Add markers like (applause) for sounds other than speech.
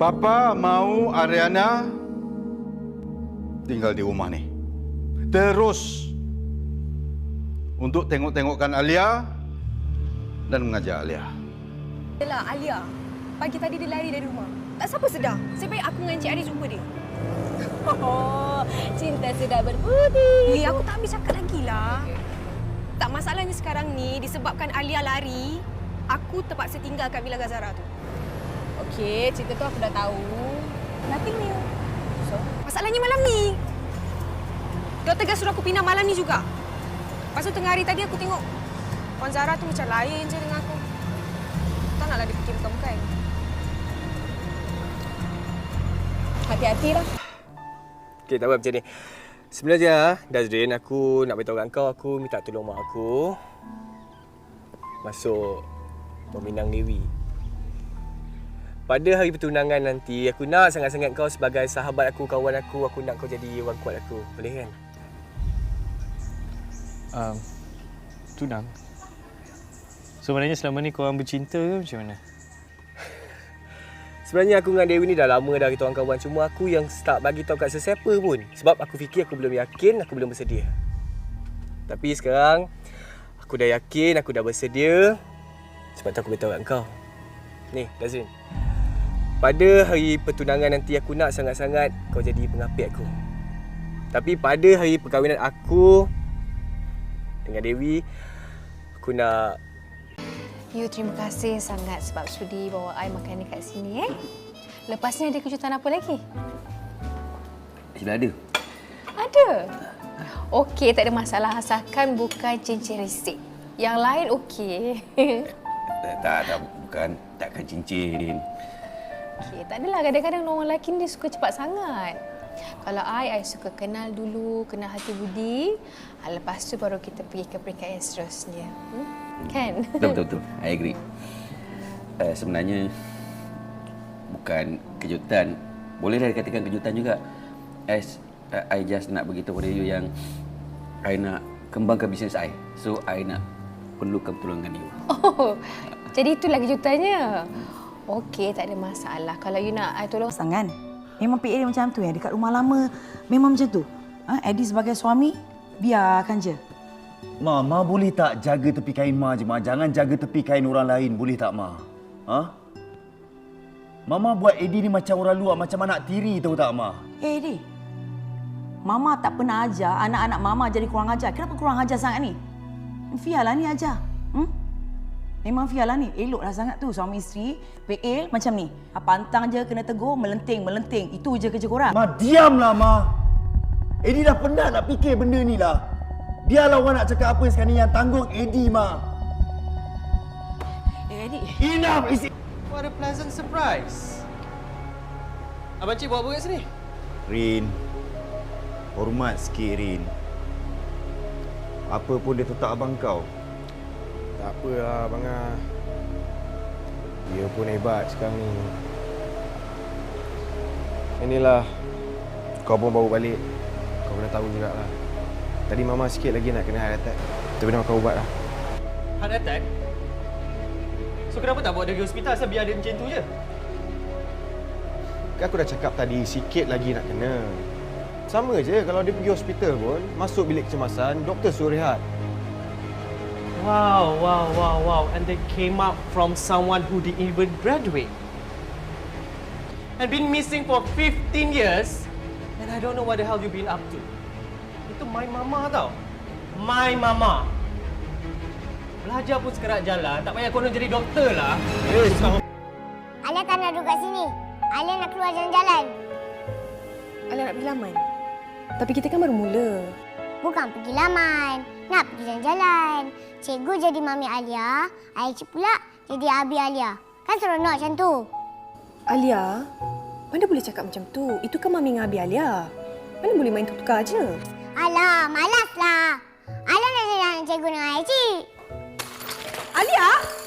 Papa mau Ariana tinggal di rumah ni. Terus untuk tengok-tengokkan Alia dan mengajar Alia. Yelah, Alia. Pagi tadi dia lari dari rumah. Tak siapa sedar. Sebaik aku dengan Encik Ari jumpa dia. Oh, (laughs) cinta sudah berbudi. Li, aku tak habis cakap lagi lah. Tak masalahnya sekarang ni disebabkan Alia lari, aku terpaksa tinggalkan Villa Gazara tu. Okey, cerita tu aku dah tahu. Nothing new. So, Masalahnya malam ni. Dia tegas suruh aku pindah malam ni juga. Lepas tu tengah hari tadi aku tengok Puan Zara tu macam lain je dengan aku. Tak naklah dia fikir bukan-bukan. hati-hatilah. Okey, tak apa macam ni. Sebenarnya, Dazrin, aku nak beritahu kat kau, aku minta tolong mak aku masuk peminang Dewi. Pada hari pertunangan nanti, aku nak sangat-sangat kau sebagai sahabat aku, kawan aku, aku nak kau jadi orang kuat aku. Boleh kan? Um, tunang. Sebenarnya selama ni korang bercinta ke macam mana? (laughs) Sebenarnya aku dengan Dewi ni dah lama dah kita orang kawan. Cuma aku yang tak bagi tahu kat sesiapa pun. Sebab aku fikir aku belum yakin, aku belum bersedia. Tapi sekarang, aku dah yakin, aku dah bersedia. Sebab tu aku beritahu kat kau. Ni, Dazrin. Pada hari pertunangan nanti aku nak sangat-sangat kau jadi pengapit aku. Tapi pada hari perkahwinan aku dengan Dewi, aku nak You terima kasih sangat sebab sudi bawa I makan dekat sini eh. Lepas ni ada kejutan apa lagi? Sudah ada. Ada. Okey, tak ada masalah asalkan bukan cincin risik. Yang lain okey. Tak, tak, tak bukan takkan cincin. Okey, tak adalah kadang-kadang orang lelaki ni suka cepat sangat. Kalau I, I suka kenal dulu, kenal hati budi. Ah, Lepas tu baru kita pergi ke peringkat yang seterusnya. Hmm? Kan? Betul, betul, betul. I agree. Uh, sebenarnya, bukan kejutan. Boleh dah dikatakan kejutan juga. As uh, I just nak beritahu pada you yang I nak kembangkan bisnes I. So, I nak perlukan pertolongan you. Oh, jadi itulah kejutannya. Okey, tak ada masalah. Kalau you nak I tolong pasangan. Memang PA dia macam tu ya. Dekat rumah lama memang macam tu. Ha, Eddie sebagai suami, biarkan je. Ma, Ma boleh tak jaga tepi kain Ma je, Ma? Jangan jaga tepi kain orang lain, boleh tak, Ma? Ha? Mama buat Eddie ni macam orang luar, macam anak tiri, tahu tak, Ma? Eh, Eddie. Mama tak pernah ajar anak-anak Mama jadi kurang ajar. Kenapa kurang ajar sangat ni? Fialah ni ajar. Hmm? Memang Fialah ni. Eloklah sangat tu suami isteri. PA macam ni. Ha, pantang je kena tegur, melenting, melenting. Itu je kerja korang. Ma, diamlah, Ma. Eddie dah penat nak fikir benda ni lah. Biarlah orang nak cakap apa sekarang ni yang tanggung Eddie, Ma. Eh, Eddie. Enough is What a pleasant surprise. Abang Cik buat apa kat sini? Rin, hormat sikit, Rin. Apa pun dia tetap abang kau. Tak apalah, Abang Ah. Dia pun hebat sekarang ni. Inilah, kau pun baru balik. Kau kena tahu jugalah. Tadi Mama sikit lagi nak kena heart attack. Tapi nak kau ubat lah. Heart attack? So kenapa tak bawa dia pergi hospital asal biar dia macam tu je? Kan aku dah cakap tadi, sikit lagi nak kena. Sama je kalau dia pergi hospital pun, masuk bilik kecemasan, doktor suruh rehat. Wow, wow, wow, wow. And they came up from someone who didn't even graduate. And been missing for 15 years. And I don't know what the hell you've been up to. Itu my mama tau. My mama. Belajar pun sekerat jalan. Tak payah konon jadi doktor lah. Eh, Alia tak nak duduk kat sini. Alia nak keluar jalan-jalan. Alia nak pergi laman. Tapi kita kan baru mula. Bukan pergi laman. Nak pergi jalan-jalan. Cikgu jadi Mami Alia. Ayah pula jadi Abi Alia. Kan seronok macam tu. Alia, mana boleh cakap macam tu? Itu kan Mami dengan Abi Alia. Mana boleh main tukar je? Alah, malaslah. Alia nak jadi anak cikgu dengan Ayah Cik. Alia!